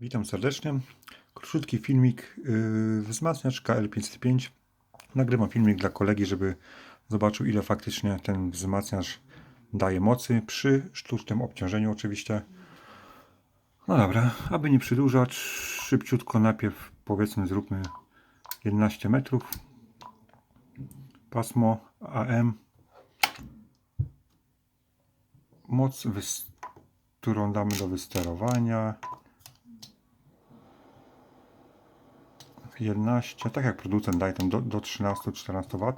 Witam serdecznie. Krótki filmik, yy, wzmacniacz KL505. Nagrywam filmik dla kolegi, żeby zobaczył ile faktycznie ten wzmacniacz daje mocy przy sztucznym obciążeniu oczywiście. No dobra, aby nie przedłużać, szybciutko najpierw powiedzmy zróbmy 11 metrów. Pasmo AM. Moc, którą damy do wysterowania. 11, tak jak producent daje tam do, do 13-14 W.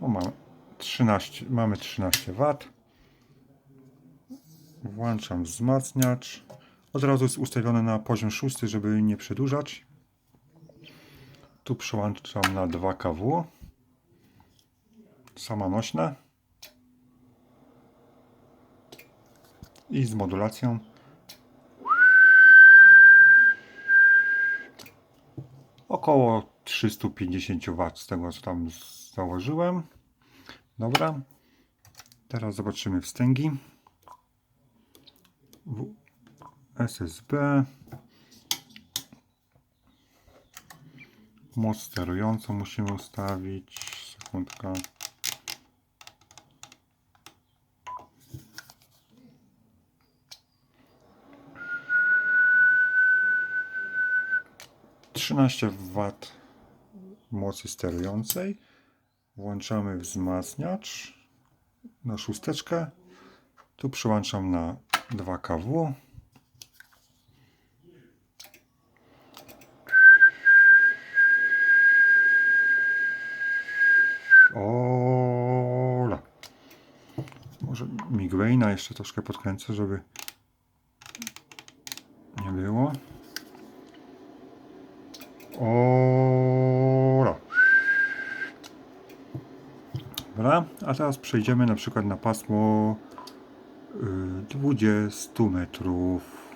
O, mamy 13, mamy 13 W. Włączam wzmacniacz. Od razu jest ustawiony na poziom 6, żeby nie przedłużać. Tu przełączam na 2 kW. Sama nośna. I z modulacją. Około 350 W z tego co tam założyłem. Dobra. Teraz zobaczymy wstęgi. SSB. Moc sterującą musimy ustawić. Sekundka. Trzynaście W mocy sterującej. Włączamy wzmacniacz na szósteczkę. Tu przyłączam na 2 kW. Ola. Może Migwaina jeszcze troszkę podkręcę, żeby nie było. Ola. Dobra, a teraz przejdziemy na przykład na pasmo y, 20 metrów.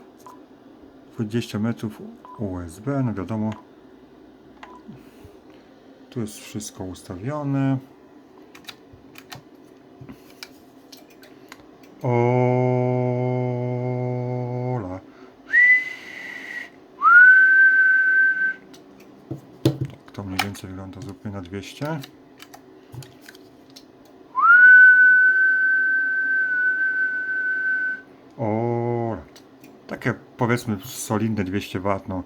20 metrów USB, no wiadomo. Tu jest wszystko ustawione. Ola. To mniej więcej wygląda. Zróbmy na 200. O, takie powiedzmy solidne 200 W. No,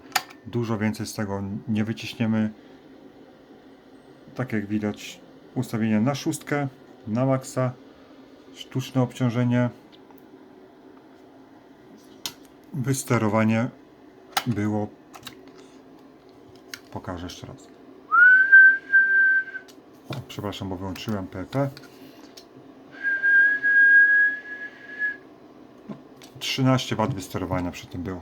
dużo więcej z tego nie wyciśniemy. Tak jak widać, ustawienie na szóstkę, na maksa, sztuczne obciążenie. Wysterowanie było. Pokażę jeszcze raz. Przepraszam, bo wyłączyłem PP. 13 W wysterowania przy tym było.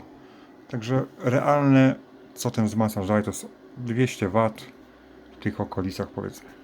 Także realne, co ten wzmacniacz daje, to jest 200 W w tych okolicach powiedzmy.